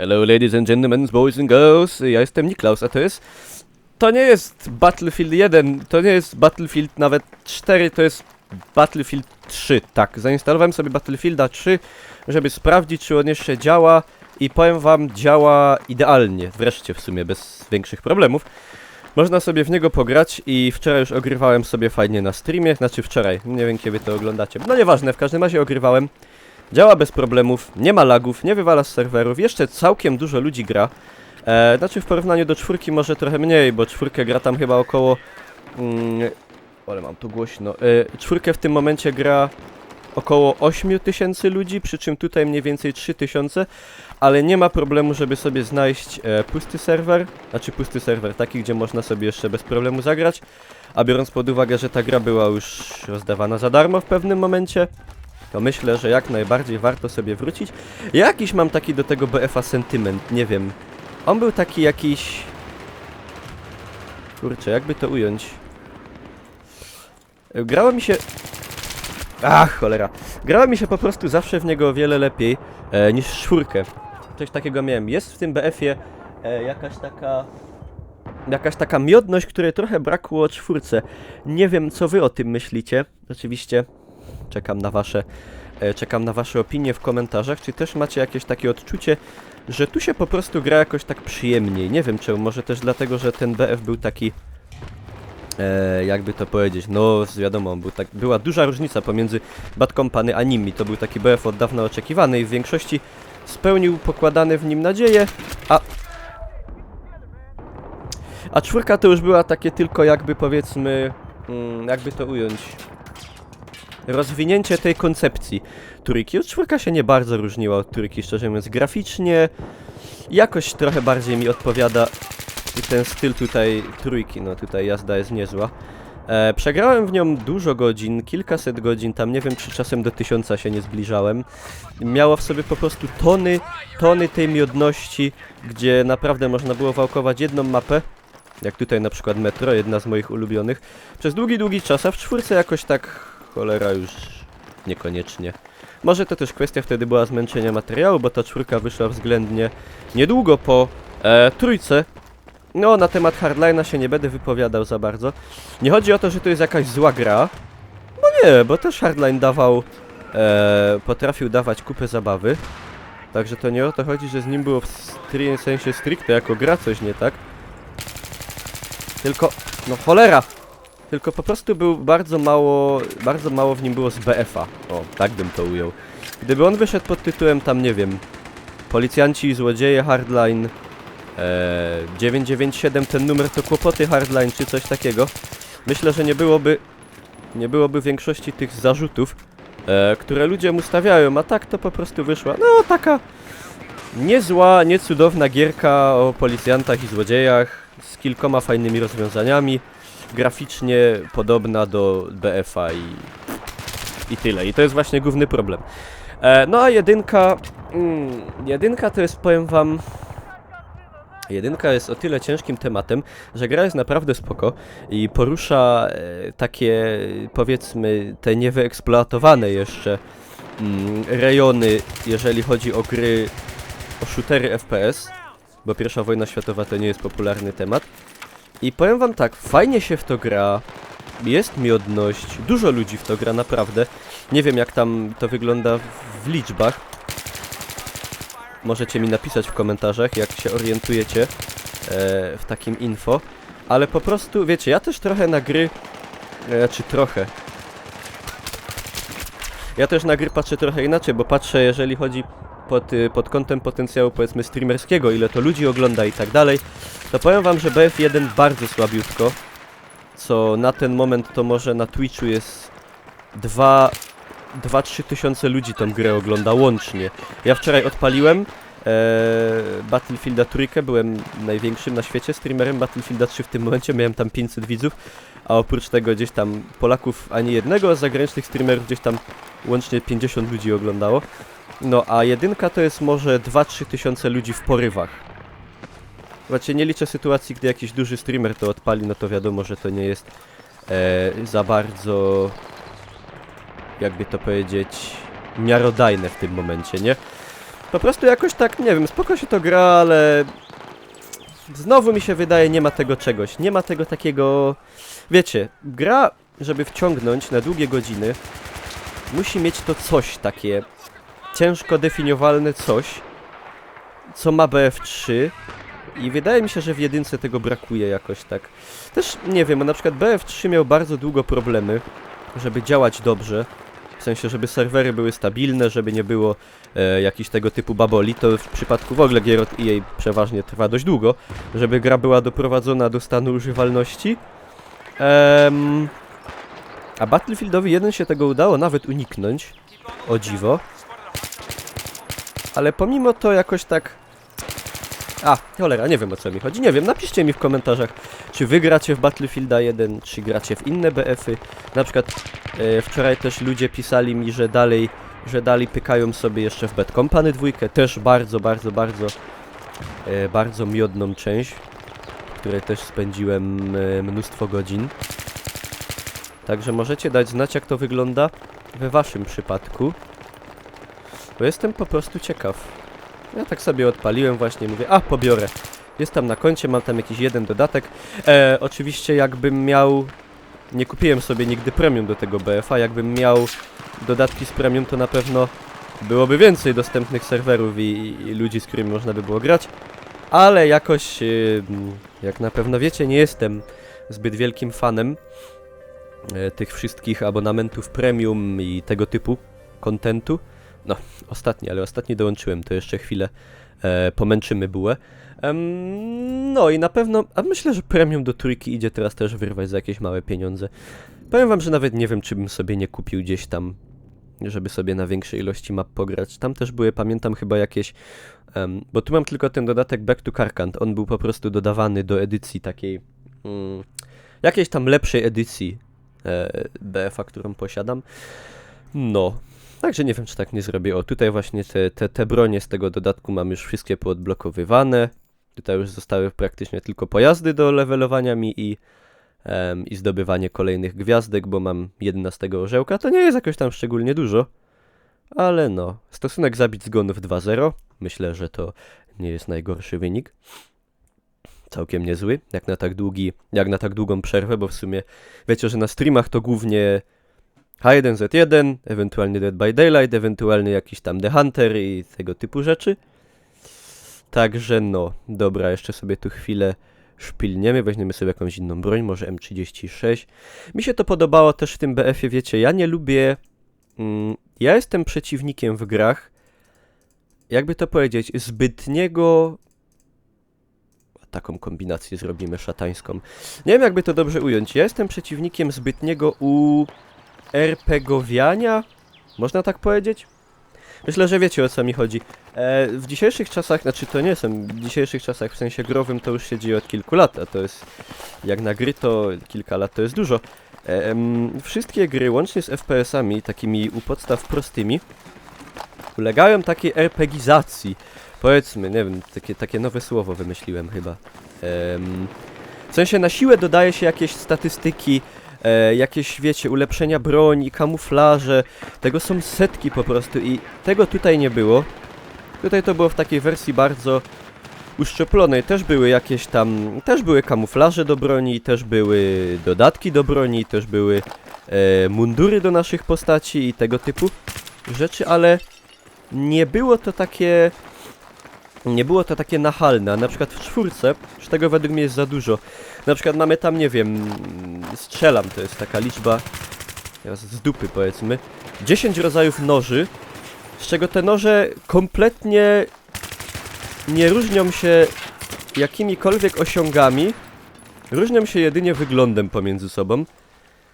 Hello ladies and gentlemen, boys and girls, ja jestem Niklaus, a to jest... To nie jest Battlefield 1, to nie jest Battlefield nawet 4, to jest Battlefield 3, tak. Zainstalowałem sobie Battlefielda 3, żeby sprawdzić, czy on jeszcze działa i powiem wam, działa idealnie, wreszcie w sumie, bez większych problemów. Można sobie w niego pograć i wczoraj już ogrywałem sobie fajnie na streamie, znaczy wczoraj, nie wiem kiedy to oglądacie. No nieważne, w każdym razie ogrywałem. Działa bez problemów, nie ma lagów, nie wywala z serwerów, jeszcze całkiem dużo ludzi gra. E, znaczy w porównaniu do czwórki może trochę mniej, bo czwórkę gra tam chyba około... Mm, ale mam tu głośno. E, czwórkę w tym momencie gra około 8000 ludzi, przy czym tutaj mniej więcej 3000, ale nie ma problemu, żeby sobie znaleźć e, pusty serwer, znaczy pusty serwer taki, gdzie można sobie jeszcze bez problemu zagrać, a biorąc pod uwagę, że ta gra była już rozdawana za darmo w pewnym momencie, to myślę, że jak najbardziej warto sobie wrócić. Ja jakiś mam taki do tego BFA sentyment, nie wiem. On był taki jakiś... Kurczę, jakby to ująć? Grało mi się... Ach, cholera. Grało mi się po prostu zawsze w niego o wiele lepiej e, niż czwórkę. Coś takiego miałem. Jest w tym BF-ie e, jakaś taka... Jakaś taka miodność, której trochę brakło czwórce. Nie wiem, co wy o tym myślicie. Oczywiście czekam na wasze, e, czekam na wasze opinie w komentarzach. Czy też macie jakieś takie odczucie, że tu się po prostu gra jakoś tak przyjemniej? Nie wiem czemu, może też dlatego, że ten BF był taki e, jakby to powiedzieć, no wiadomo, był tak, była duża różnica pomiędzy Bad Company a nimi. To był taki BF od dawna oczekiwany i w większości spełnił pokładane w nim nadzieje, a... A czwórka to już była takie tylko jakby powiedzmy, mm, jakby to ująć, rozwinięcie tej koncepcji trójki. Od czwórka się nie bardzo różniła od trójki, szczerze mówiąc, graficznie jakoś trochę bardziej mi odpowiada ten styl tutaj trójki, no tutaj jazda jest niezła. E, przegrałem w nią dużo godzin, kilkaset godzin, tam nie wiem czy czasem do tysiąca się nie zbliżałem. Miało w sobie po prostu tony, tony tej miodności, gdzie naprawdę można było wałkować jedną mapę, jak tutaj na przykład Metro, jedna z moich ulubionych, przez długi, długi czas, a w czwórce jakoś tak cholera już niekoniecznie. Może to też kwestia wtedy była zmęczenia materiału, bo ta czwórka wyszła względnie niedługo po e, trójce, no, na temat Hardline'a się nie będę wypowiadał za bardzo. Nie chodzi o to, że to jest jakaś zła gra. Bo nie, bo też Hardline dawał, e, potrafił dawać kupę zabawy. Także to nie o to chodzi, że z nim było w sensie stricte jako gra coś nie tak. Tylko, no cholera! Tylko po prostu był bardzo mało, bardzo mało w nim było z BF-a. O, tak bym to ujął. Gdyby on wyszedł pod tytułem tam, nie wiem, Policjanci i złodzieje Hardline, Eee, 997 ten numer to kłopoty Hardline czy coś takiego. Myślę, że nie byłoby nie byłoby większości tych zarzutów, e, które ludzie mu stawiają, a tak to po prostu wyszła. No taka niezła, niecudowna gierka o policjantach i złodziejach z kilkoma fajnymi rozwiązaniami, graficznie podobna do BF-a i, i tyle. I to jest właśnie główny problem. E, no a jedynka, mm, jedynka to jest powiem wam Jedynka jest o tyle ciężkim tematem, że gra jest naprawdę spoko i porusza e, takie, powiedzmy, te niewyeksploatowane jeszcze mm, rejony, jeżeli chodzi o gry, o shootery FPS, bo pierwsza wojna światowa to nie jest popularny temat. I powiem wam tak, fajnie się w to gra, jest miodność, dużo ludzi w to gra naprawdę. Nie wiem jak tam to wygląda w- liczbach, Możecie mi napisać w komentarzach, jak się orientujecie e, w takim info. Ale po prostu, wiecie, ja też trochę na gry... E, czy trochę... Ja też na gry patrzę trochę inaczej, bo patrzę, jeżeli chodzi pod, y, pod kątem potencjału, powiedzmy, streamerskiego, ile to ludzi ogląda i tak dalej, to powiem wam, że BF1 bardzo słabiutko, co na ten moment to może na Twitchu jest 2 2-3 tysiące ludzi tą grę ogląda łącznie. Ja wczoraj odpaliłem e, Battlefielda trójkę, byłem największym na świecie streamerem Battlefielda 3 w tym momencie, miałem tam 500 widzów, a oprócz tego gdzieś tam Polaków ani jednego, a zagranicznych streamerów gdzieś tam łącznie 50 ludzi oglądało. No a jedynka to jest może 2-3 tysiące ludzi w porywach. Znaczy nie liczę sytuacji, gdy jakiś duży streamer to odpali, no to wiadomo, że to nie jest e, za bardzo jakby to powiedzieć, miarodajne w tym momencie, nie? Po prostu jakoś tak, nie wiem, spoko się to gra, ale... Znowu mi się wydaje, nie ma tego czegoś. Nie ma tego takiego... Wiecie, gra, żeby wciągnąć na długie godziny, musi mieć to coś takie ciężko definiowalne coś, co ma BF3 i wydaje mi się, że w jedynce tego brakuje jakoś tak. Też nie wiem, na przykład BF3 miał bardzo długo problemy, żeby działać dobrze. W sensie, żeby serwery były stabilne, żeby nie było e, jakichś tego typu baboli. To w przypadku w ogóle gier od EA przeważnie trwa dość długo, żeby gra była doprowadzona do stanu używalności. Em, a Battlefieldowi 1 się tego udało nawet uniknąć. O dziwo. Ale pomimo to jakoś tak... A, cholera, nie wiem o co mi chodzi. Nie wiem, napiszcie mi w komentarzach, czy wy gracie w Battlefielda 1, czy gracie w inne BF-y. Na przykład e, wczoraj też ludzie pisali mi, że dalej, że dalej pykają sobie jeszcze w Bad Company 2. Też bardzo, bardzo, bardzo, e, bardzo miodną część, w której też spędziłem e, mnóstwo godzin. Także możecie dać znać, jak to wygląda we waszym przypadku. Bo jestem po prostu ciekaw. Ja tak sobie odpaliłem właśnie, mówię, a pobiorę. Jest tam na koncie, mam tam jakiś jeden dodatek. E, oczywiście jakbym miał... Nie kupiłem sobie nigdy premium do tego BFA, jakbym miał dodatki z premium, to na pewno byłoby więcej dostępnych serwerów i, i ludzi, z którymi można by było grać. Ale jakoś, e, jak na pewno wiecie, nie jestem zbyt wielkim fanem e, tych wszystkich abonamentów premium i tego typu kontentu. No, ostatni, ale ostatni dołączyłem, to jeszcze chwilę e, pomęczymy bułę. No i na pewno, a myślę, że premium do trójki idzie teraz też wyrwać za jakieś małe pieniądze. Powiem wam, że nawet nie wiem, czy bym sobie nie kupił gdzieś tam, żeby sobie na większej ilości map pograć. Tam też były, pamiętam chyba jakieś, bo tu mam tylko ten dodatek Back to Karkand, on był po prostu dodawany do edycji takiej, mm, jakiejś tam lepszej edycji e, BF-a, którą posiadam. No, Także nie wiem, czy tak nie zrobię. O, tutaj właśnie te, te, te bronie z tego dodatku mam już wszystkie poodblokowywane. Tutaj już zostały praktycznie tylko pojazdy do levelowania mi i, i zdobywanie kolejnych gwiazdek, bo mam 11 orzełka. To nie jest jakoś tam szczególnie dużo, ale no. Stosunek zabić zgonów 2-0. Myślę, że to nie jest najgorszy wynik. Całkiem niezły, jak na tak długi, jak na tak długą przerwę, bo w sumie wiecie, że na streamach to głównie H1Z1, ewentualnie Dead by Daylight, ewentualnie jakiś tam The Hunter i tego typu rzeczy. Także no, dobra, jeszcze sobie tu chwilę szpilniemy, weźmiemy sobie jakąś inną broń, może M36. Mi się to podobało też w tym BF-ie, wiecie, ja nie lubię... Mm, ja jestem przeciwnikiem w grach, jakby to powiedzieć, zbytniego... Taką kombinację zrobimy szatańską. Nie wiem, jakby to dobrze ująć. Ja jestem przeciwnikiem zbytniego u RPGowiania? Można tak powiedzieć? Myślę, że wiecie o co mi chodzi. E, w dzisiejszych czasach, znaczy to nie są, w dzisiejszych czasach w sensie growym to już się dzieje od kilku lat, a to jest, jak na gry to kilka lat to jest dużo. E, em, wszystkie gry, łącznie z FPS-ami, takimi u podstaw prostymi, ulegają takiej RPGizacji. Powiedzmy, nie wiem, takie, takie nowe słowo wymyśliłem chyba. Em, w sensie na siłę dodaje się jakieś statystyki, e, jakieś, wiecie, ulepszenia broni, kamuflaże. Tego są setki po prostu i tego tutaj nie było. Tutaj to było w takiej wersji bardzo uszczeplonej. Też były jakieś tam, też były kamuflaże do broni, też były dodatki do broni, też były e, mundury do naszych postaci i tego typu rzeczy, ale nie było to takie nie było to takie nachalne, a na przykład w czwórce, już tego według mnie jest za dużo. Na przykład mamy tam, nie wiem, strzelam, to jest taka liczba, teraz z dupy powiedzmy, 10 rodzajów noży, z czego te noże kompletnie nie różnią się jakimikolwiek osiągami, różnią się jedynie wyglądem pomiędzy sobą.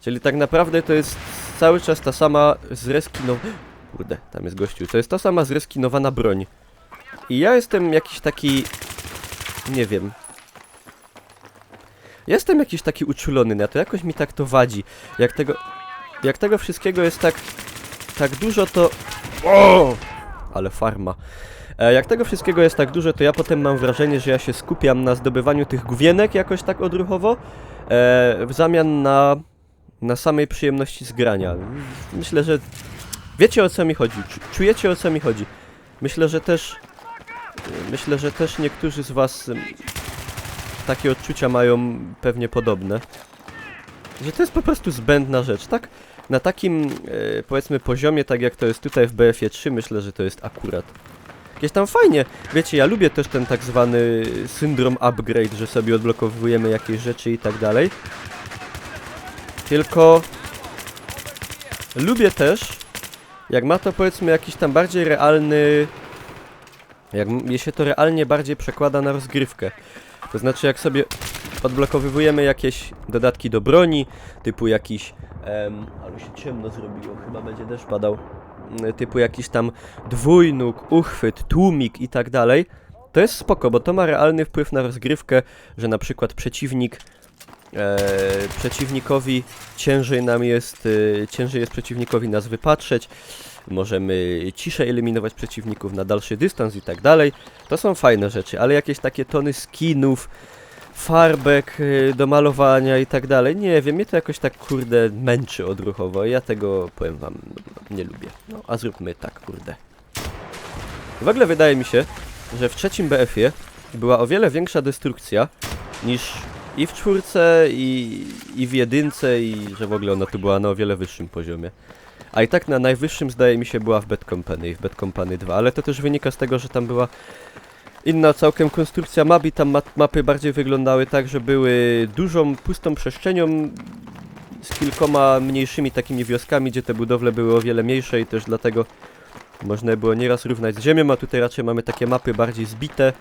Czyli tak naprawdę to jest cały czas ta sama zreskinowana... Kurde, tam jest gościu. To jest ta sama zreskinowana broń. I ja jestem jakiś taki... Nie wiem. Jestem jakiś taki uczulony na to, jakoś mi tak to wadzi. Jak tego... Jak tego wszystkiego jest tak... Tak dużo to... O! Ale farma. E, jak tego wszystkiego jest tak dużo, to ja potem mam wrażenie, że ja się skupiam na zdobywaniu tych główienek jakoś tak odruchowo, e, w zamian na, na samej przyjemności z grania. Myślę, że wiecie o co mi chodzi, czu- czujecie o co mi chodzi. Myślę, że też... Myślę, że też niektórzy z was takie odczucia mają pewnie podobne. Że to jest po prostu zbędna rzecz, tak? Na takim, e, powiedzmy, poziomie, tak jak to jest tutaj w BF-ie 3, myślę, że to jest akurat. Jakieś tam fajnie. Wiecie, ja lubię też ten tak zwany syndrom upgrade, że sobie odblokowujemy jakieś rzeczy i tak dalej. Tylko lubię też, jak ma to powiedzmy jakiś tam bardziej realny... Jak m- się to realnie bardziej przekłada na rozgrywkę. To znaczy jak sobie odblokowujemy jakieś dodatki do broni, typu jakiś... Em, ale się ciemno zrobiło, chyba będzie deszcz padał. Typu jakiś tam dwójnóg, uchwyt, tłumik i tak dalej. To jest spoko, bo to ma realny wpływ na rozgrywkę, że na przykład przeciwnik e, przeciwnikowi ciężej nam jest, e, ciężej jest przeciwnikowi nas wypatrzeć, możemy ciszej eliminować przeciwników na dalszy dystans i tak dalej. To są fajne rzeczy, ale jakieś takie tony skinów, farbek e, do malowania i tak dalej, nie wiem, mnie to jakoś tak kurde męczy odruchowo, ja tego powiem wam, nie lubię. No, a zróbmy tak, kurde. W ogóle wydaje mi się, że w trzecim BF-ie była o wiele większa destrukcja niż i w czwórce, i, i w jedynce, i że w ogóle ona tu była na o wiele wyższym poziomie. A i tak na najwyższym zdaje mi się była w Bad Company i w Bad Company 2, ale to też wynika z tego, że tam była inna całkiem konstrukcja map i tam ma mapy bardziej wyglądały tak, że były dużą, pustą przestrzenią z kilkoma mniejszymi takimi wioskami, gdzie te budowle były o wiele mniejsze i też dlatego można było nieraz równać z ziemią, a tutaj raczej mamy takie mapy bardziej zbite,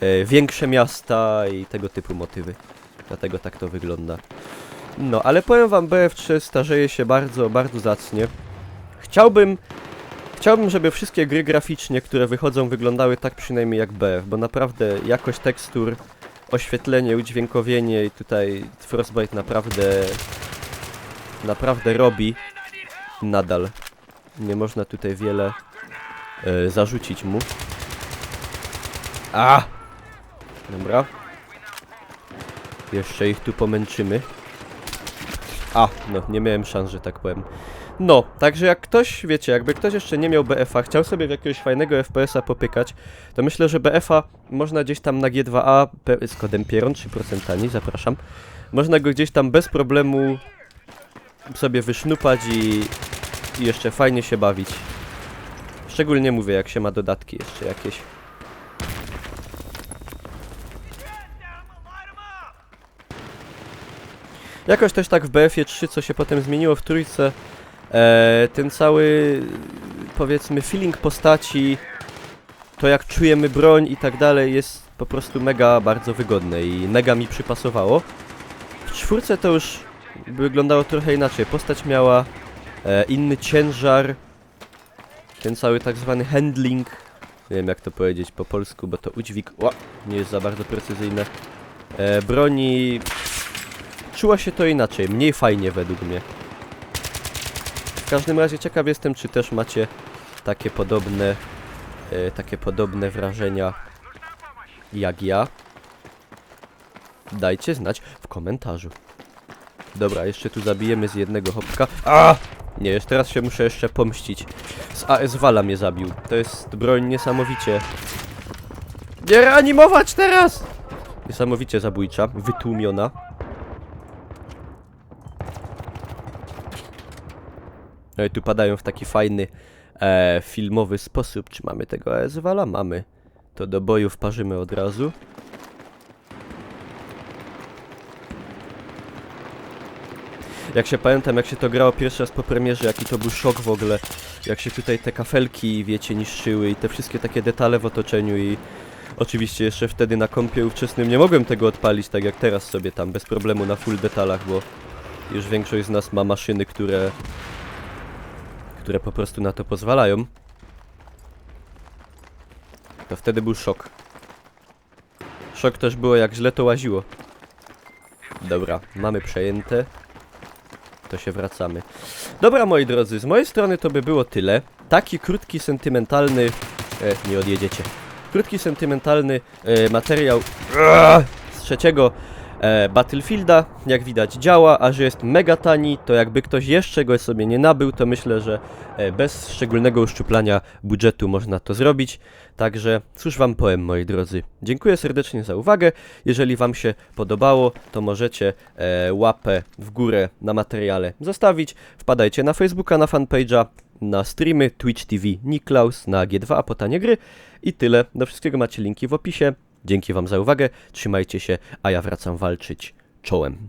e, większe miasta i tego typu motywy. Dlatego tak to wygląda. No, ale powiem wam, BF3 starzeje się bardzo, bardzo zacnie. Chciałbym, chciałbym, żeby wszystkie gry graficznie, które wychodzą, wyglądały tak przynajmniej jak BF, bo naprawdę jakość tekstur, oświetlenie, udźwiękowienie i tutaj Frostbite naprawdę, naprawdę robi nadal. Nie można tutaj wiele e, zarzucić mu. A! Dobra. Jeszcze ich tu pomęczymy. A, no, nie miałem szans, że tak powiem. No, także jak ktoś, wiecie, jakby ktoś jeszcze nie miał BF-a, chciał sobie w jakiegoś fajnego FPS-a popykać, to myślę, że BF-a można gdzieś tam na G2A pe- z kodem Pieron 3% taniej, zapraszam. Można go gdzieś tam bez problemu sobie wysznupać i, i jeszcze fajnie się bawić. Szczególnie mówię, jak się ma dodatki jeszcze jakieś. Jakoś też tak w BF-ie 3, co się potem zmieniło w trójce, ten cały, powiedzmy, feeling postaci, to jak czujemy broń i tak dalej, jest po prostu mega bardzo wygodne i mega mi przypasowało. W czwórce to już wyglądało trochę inaczej. Postać miała e, inny ciężar, ten cały tak zwany handling, nie wiem jak to powiedzieć po polsku, bo to udźwig, o, nie jest za bardzo precyzyjne, e, broni, czuła się to inaczej, mniej fajnie według mnie. W każdym razie ciekaw jestem, czy też macie takie podobne, e, takie podobne wrażenia jak ja. Dajcie znać w komentarzu. Dobra, jeszcze tu zabijemy z jednego hopka. A! Nie, jeszcze teraz się muszę jeszcze pomścić. Z AS Wala mnie zabił. To jest broń niesamowicie. Nie reanimować teraz! Niesamowicie zabójcza, wytłumiona. No i tu padają w taki fajny e, filmowy sposób. Czy mamy tego AS Wala? Mamy. To do boju wparzymy od razu. Jak się pamiętam, jak się to grało pierwszy raz po premierze, jaki to był szok w ogóle. Jak się tutaj te kafelki, wiecie, niszczyły i te wszystkie takie detale w otoczeniu i... Oczywiście jeszcze wtedy na kompie ówczesnym nie mogłem tego odpalić tak jak teraz sobie tam, bez problemu na full detalach, bo już większość z nas ma maszyny, które... które po prostu na to pozwalają. To wtedy był szok. Szok też było jak źle to łaziło. Dobra, mamy przejęte. To się wracamy. Dobra moi drodzy, z mojej strony to by było tyle. Taki krótki, sentymentalny... E, nie odjedziecie. Krótki, sentymentalny e, materiał z trzeciego Battlefielda, jak widać działa, a że jest mega tani, to jakby ktoś jeszcze go sobie nie nabył, to myślę, że e, bez szczególnego uszczuplania budżetu można to zrobić. Także cóż wam powiem moi drodzy. Dziękuję serdecznie za uwagę. Jeżeli wam się podobało, to możecie e, łapę w górę na materiale zostawić. Wpadajcie na Facebooka, na fanpage'a, na streamy Twitch TV Niklaus, na G2 Potanie Gry i tyle. Do wszystkiego macie linki w opisie. Dzięki wam za uwagę, trzymajcie się, a ja wracam walczyć czołem.